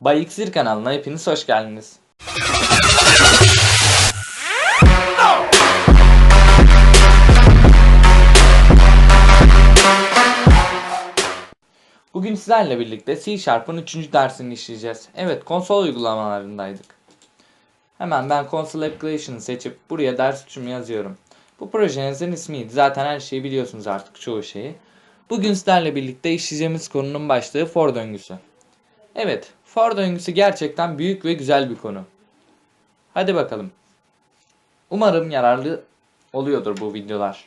Bay İksir kanalına hepiniz hoş geldiniz. Bugün sizlerle birlikte C Sharp'ın 3. dersini işleyeceğiz. Evet konsol uygulamalarındaydık. Hemen ben Console Application'ı seçip buraya ders 3'ümü yazıyorum. Bu projenizin ismiydi. Zaten her şeyi biliyorsunuz artık çoğu şeyi. Bugün sizlerle birlikte işleyeceğimiz konunun başlığı for döngüsü. Evet, for döngüsü gerçekten büyük ve güzel bir konu. Hadi bakalım. Umarım yararlı oluyordur bu videolar.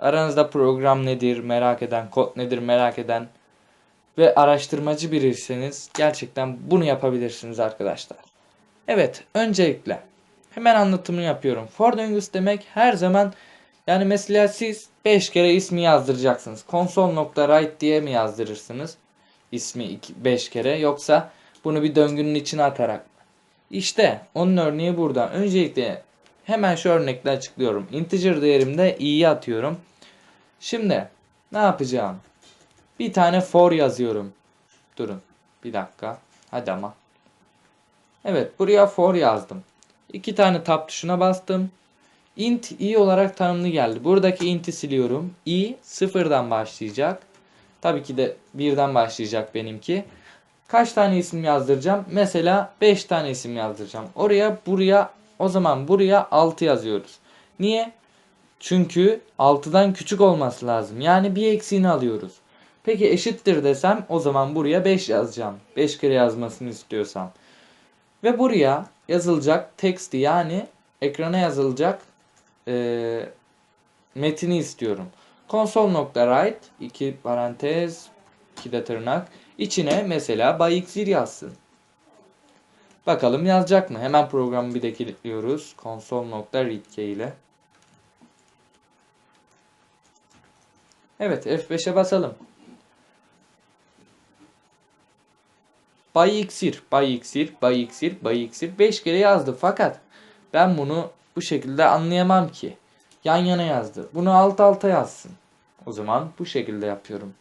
Aranızda program nedir merak eden, kod nedir merak eden ve araştırmacı biriyseniz gerçekten bunu yapabilirsiniz arkadaşlar. Evet, öncelikle hemen anlatımını yapıyorum. For döngüsü demek her zaman yani mesela siz 5 kere ismi yazdıracaksınız. Console.write diye mi yazdırırsınız? İsmi 5 kere yoksa bunu bir döngünün içine atarak mı? İşte onun örneği burada. Öncelikle hemen şu örnekle açıklıyorum. Integer değerimde i'yi atıyorum. Şimdi ne yapacağım? Bir tane for yazıyorum. Durun. Bir dakika. Hadi ama. Evet buraya for yazdım. İki tane tab tuşuna bastım. int i olarak tanımlı geldi. Buradaki int'i siliyorum. i sıfırdan başlayacak. Tabii ki de birden başlayacak benimki. Kaç tane isim yazdıracağım? Mesela 5 tane isim yazdıracağım. Oraya buraya o zaman buraya 6 yazıyoruz. Niye? Çünkü 6'dan küçük olması lazım. Yani bir eksiğini alıyoruz. Peki eşittir desem o zaman buraya 5 yazacağım. 5 kere yazmasını istiyorsam. Ve buraya yazılacak teksti yani ekrana yazılacak e, metini istiyorum. Console.write iki parantez iki de tırnak içine mesela byxir yazsın. Bakalım yazacak mı? Hemen programı bir de kilitliyoruz. Console.readkey ile. Evet F5'e basalım. Bayixir, Bayixir, Bayixir, Bayixir 5 kere yazdı fakat ben bunu bu şekilde anlayamam ki. Yan yana yazdı. Bunu alt alta yazsın. O zaman bu şekilde yapıyorum.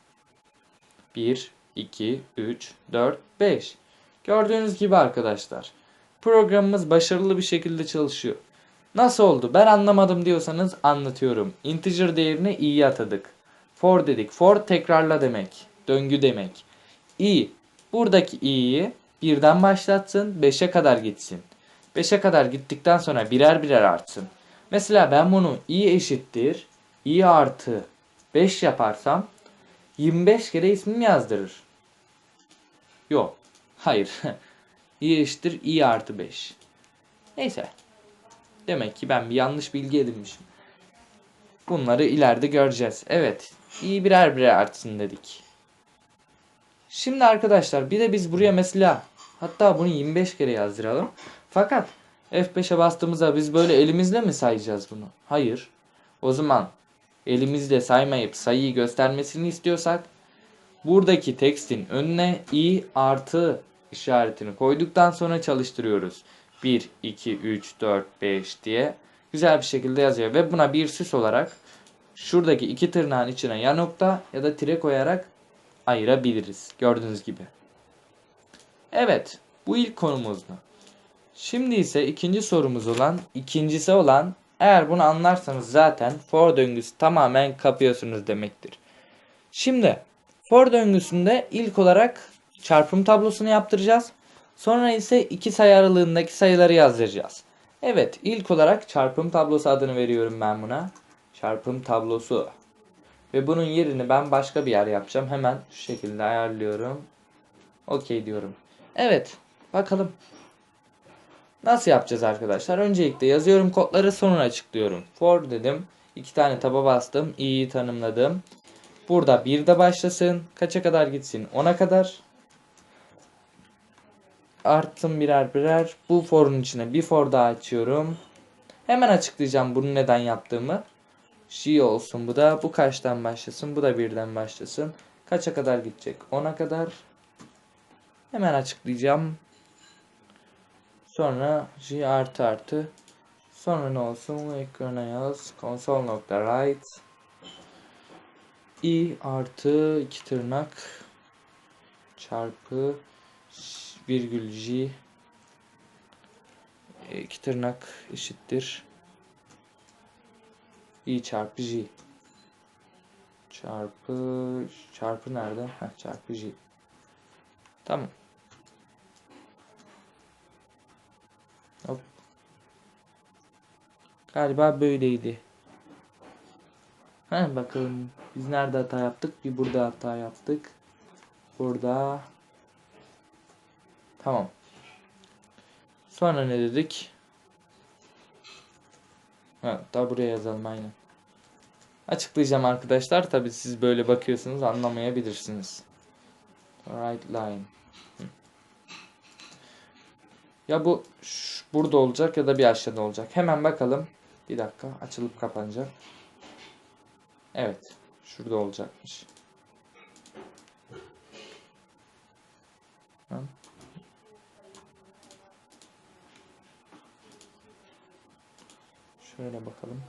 1, 2, 3, 4, 5. Gördüğünüz gibi arkadaşlar. Programımız başarılı bir şekilde çalışıyor. Nasıl oldu? Ben anlamadım diyorsanız anlatıyorum. Integer değerini i'ye atadık. For dedik. For tekrarla demek. Döngü demek. i buradaki i'yi birden başlatsın 5'e kadar gitsin. 5'e kadar gittikten sonra birer birer artsın. Mesela ben bunu i eşittir i artı 5 yaparsam 25 kere ismimi yazdırır. Yok. Hayır. i eşittir i artı 5. Neyse. Demek ki ben bir yanlış bilgi edinmişim. Bunları ileride göreceğiz. Evet. i birer birer artsın dedik. Şimdi arkadaşlar bir de biz buraya mesela hatta bunu 25 kere yazdıralım. Fakat F5'e bastığımızda biz böyle elimizle mi sayacağız bunu? Hayır. O zaman elimizle saymayıp sayıyı göstermesini istiyorsak buradaki tekstin önüne i artı işaretini koyduktan sonra çalıştırıyoruz. 1, 2, 3, 4, 5 diye güzel bir şekilde yazıyor. Ve buna bir süs olarak şuradaki iki tırnağın içine ya nokta ya da tire koyarak ayırabiliriz. Gördüğünüz gibi. Evet bu ilk konumuzdu. Şimdi ise ikinci sorumuz olan, ikincisi olan eğer bunu anlarsanız zaten for döngüsü tamamen kapıyorsunuz demektir. Şimdi for döngüsünde ilk olarak çarpım tablosunu yaptıracağız. Sonra ise iki sayı aralığındaki sayıları yazdıracağız. Evet ilk olarak çarpım tablosu adını veriyorum ben buna. Çarpım tablosu. Ve bunun yerini ben başka bir yer yapacağım. Hemen şu şekilde ayarlıyorum. Okey diyorum. Evet bakalım. Nasıl yapacağız arkadaşlar? Öncelikle yazıyorum kodları sonra açıklıyorum. For dedim. iki tane taba bastım. i'yi tanımladım. Burada bir de başlasın. Kaça kadar gitsin? 10'a kadar. Arttım birer birer. Bu for'un içine bir for daha açıyorum. Hemen açıklayacağım bunu neden yaptığımı. She olsun bu da. Bu kaçtan başlasın? Bu da birden başlasın. Kaça kadar gidecek? 10'a kadar. Hemen açıklayacağım. Sonra J artı artı. Sonra ne olsun? Ekrana yaz. Console.write i artı iki tırnak çarpı virgül j e, iki tırnak eşittir i çarpı j çarpı çarpı nerede? Heh, çarpı j. Tamam. Galiba böyleydi. He bakalım biz nerede hata yaptık? Bir burada hata yaptık. Burada. Tamam. Sonra ne dedik? Ha, da buraya yazalım aynen. Açıklayacağım arkadaşlar. Tabi siz böyle bakıyorsunuz anlamayabilirsiniz. Right line. Ya bu ş- burada olacak ya da bir aşağıda olacak. Hemen bakalım. Bir dakika açılıp kapanacak. Evet. Şurada olacakmış. Hı. Şöyle bakalım.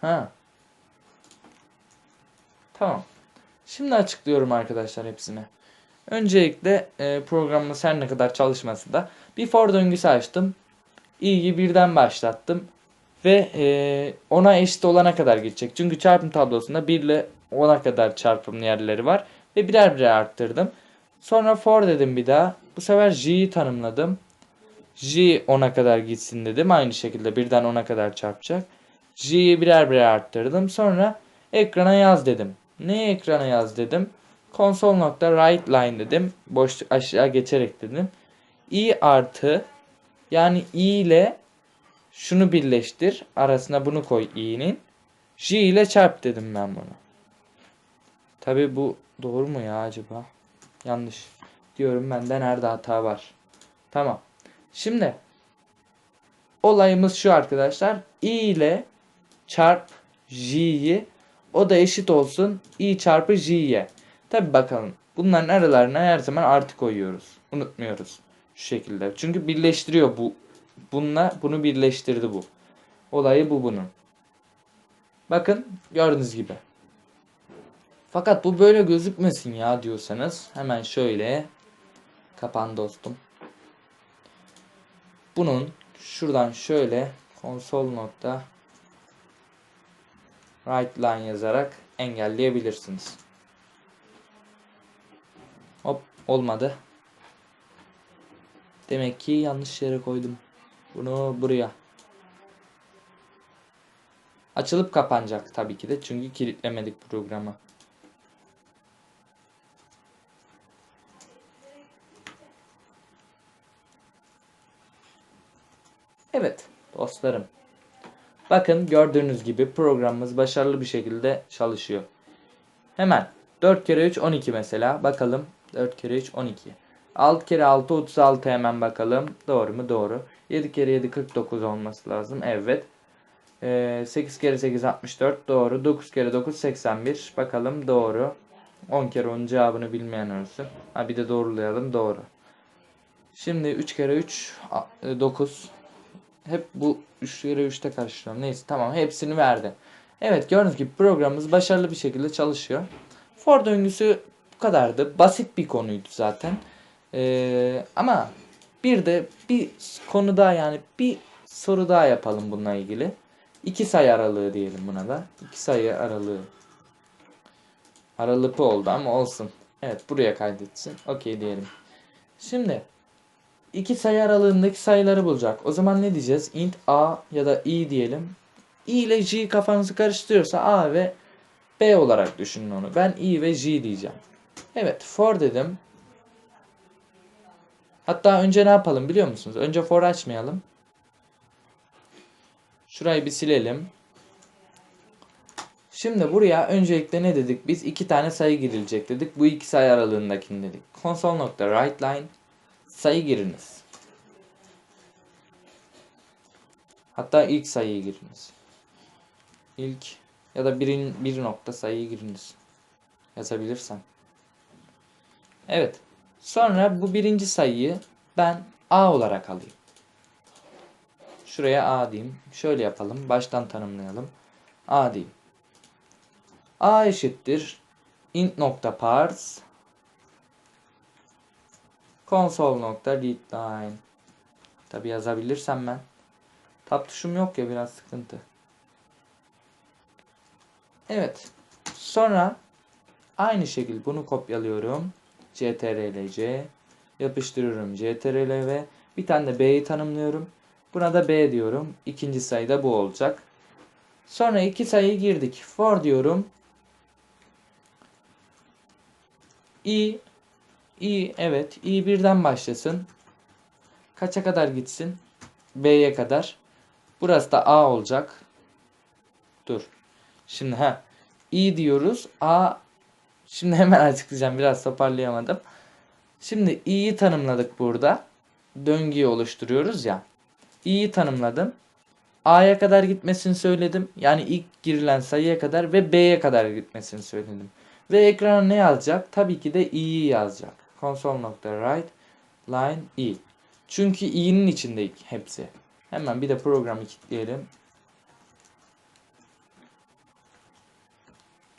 Ha. Tamam. Şimdi açıklıyorum arkadaşlar hepsini. Öncelikle e, programımız her ne kadar çalışması da bir for döngüsü açtım. i'yi birden başlattım. Ve e, ona eşit olana kadar gidecek. Çünkü çarpım tablosunda 1 ile 10'a kadar çarpım yerleri var. Ve birer birer arttırdım. Sonra for dedim bir daha. Bu sefer j'yi tanımladım. J 10'a kadar gitsin dedim. Aynı şekilde birden 10'a kadar çarpacak. J'yi birer birer arttırdım. Sonra ekrana yaz dedim. Neye ekrana yaz dedim? Console.write line dedim. Boşluk aşağı geçerek dedim. i artı yani i ile şunu birleştir. Arasına bunu koy i'nin. J ile çarp dedim ben bunu. Tabi bu doğru mu ya acaba? Yanlış. Diyorum bende nerede hata var. Tamam. Şimdi olayımız şu arkadaşlar. i ile çarp j'yi o da eşit olsun i çarpı j'ye. Tabi bakalım. Bunların aralarına her zaman artı koyuyoruz. Unutmuyoruz. Şu şekilde. Çünkü birleştiriyor bu. Bununla bunu birleştirdi bu. Olayı bu bunun. Bakın gördüğünüz gibi. Fakat bu böyle gözükmesin ya diyorsanız hemen şöyle kapan dostum. Bunun şuradan şöyle konsol nokta right line yazarak engelleyebilirsiniz. Hop olmadı. Demek ki yanlış yere koydum. Bunu buraya. Açılıp kapanacak tabii ki de çünkü kilitlemedik programı. Evet dostlarım. Bakın gördüğünüz gibi programımız başarılı bir şekilde çalışıyor. Hemen 4 kere 3 12 mesela. Bakalım 4 kere 3 12. 6 kere 6 36 hemen bakalım. Doğru mu? Doğru. 7 kere 7 49 olması lazım. Evet. Ee, 8 kere 8 64 doğru. 9 kere 9 81. Bakalım doğru. 10 kere 10 cevabını bilmeyen olsun. Ha bir de doğrulayalım. Doğru. Şimdi 3 kere 3 9. Hep bu 3 kere 3'te karıştırıyorum. Neyse tamam hepsini verdi. Evet gördüğünüz gibi programımız başarılı bir şekilde çalışıyor. For döngüsü bu kadardı. Basit bir konuydu zaten. Ee, ama bir de bir konu daha yani bir soru daha yapalım bununla ilgili. İki sayı aralığı diyelim buna da. İki sayı aralığı. Aralığı oldu ama olsun. Evet buraya kaydetsin. Okey diyelim. Şimdi iki sayı aralığındaki sayıları bulacak. O zaman ne diyeceğiz? int a ya da i diyelim. i ile j kafanızı karıştırıyorsa a ve b olarak düşünün onu. Ben i ve j diyeceğim. Evet for dedim. Hatta önce ne yapalım biliyor musunuz? Önce for açmayalım. Şurayı bir silelim. Şimdi buraya öncelikle ne dedik? Biz iki tane sayı girilecek dedik. Bu iki sayı aralığındakini dedik. Console.writeLine sayı giriniz. Hatta ilk sayıyı giriniz. İlk ya da birin, bir nokta sayıyı giriniz. Yazabilirsem. Evet. Sonra bu birinci sayıyı ben A olarak alayım. Şuraya A diyeyim. Şöyle yapalım. Baştan tanımlayalım. A diyeyim. A eşittir. int nokta parse console nokta readline Tabi yazabilirsem ben. Tab tuşum yok ya biraz sıkıntı. Evet. Sonra aynı şekilde bunu kopyalıyorum. CTRL-C yapıştırıyorum CTRL ve bir tane de B'yi tanımlıyorum. Buna da B diyorum. İkinci sayı da bu olacak. Sonra iki sayı girdik. For diyorum. i i evet i birden başlasın. Kaça kadar gitsin? B'ye kadar. Burası da A olacak. Dur. Şimdi ha i diyoruz. A şimdi hemen açıklayacağım. Biraz toparlayamadım. Şimdi i'yi tanımladık burada. Döngüyü oluşturuyoruz ya. i'yi tanımladım. A'ya kadar gitmesini söyledim. Yani ilk girilen sayıya kadar ve B'ye kadar gitmesini söyledim. Ve ekrana ne yazacak? Tabii ki de i'yi yazacak. Console.write line i. Çünkü i'nin içinde hepsi. Hemen bir de programı kilitleyelim.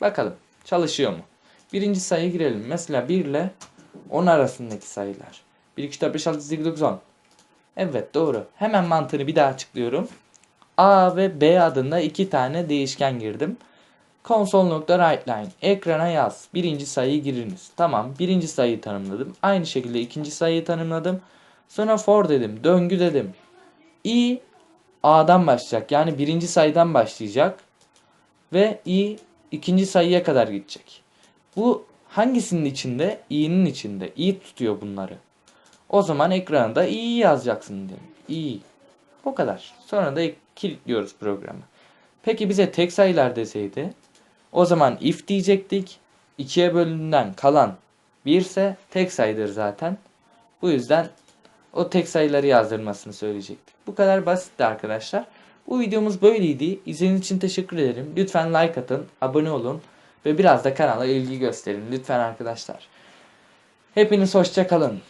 Bakalım çalışıyor mu? Birinci sayı girelim. Mesela 1 ile 10 arasındaki sayılar. 1, 2, 4, 5, 6, 7, 9, 10. Evet doğru. Hemen mantığını bir daha açıklıyorum. A ve B adında iki tane değişken girdim. Console.writeLine ekrana yaz. Birinci sayıyı giriniz. Tamam birinci sayıyı tanımladım. Aynı şekilde ikinci sayıyı tanımladım. Sonra for dedim. Döngü dedim. i A'dan başlayacak. Yani birinci sayıdan başlayacak. Ve i ikinci sayıya kadar gidecek. Bu hangisinin içinde? i'nin içinde. i tutuyor bunları. O zaman ekrana da i yazacaksın dedim. i. O kadar. Sonra da kilitliyoruz programı. Peki bize tek sayılar deseydi o zaman if diyecektik. 2'ye bölümünden kalan 1 ise tek sayıdır zaten. Bu yüzden o tek sayıları yazdırmasını söyleyecektik. Bu kadar basitti arkadaşlar. Bu videomuz böyleydi. İzlediğiniz için teşekkür ederim. Lütfen like atın, abone olun ve biraz da kanala ilgi gösterin lütfen arkadaşlar. Hepiniz hoşça kalın.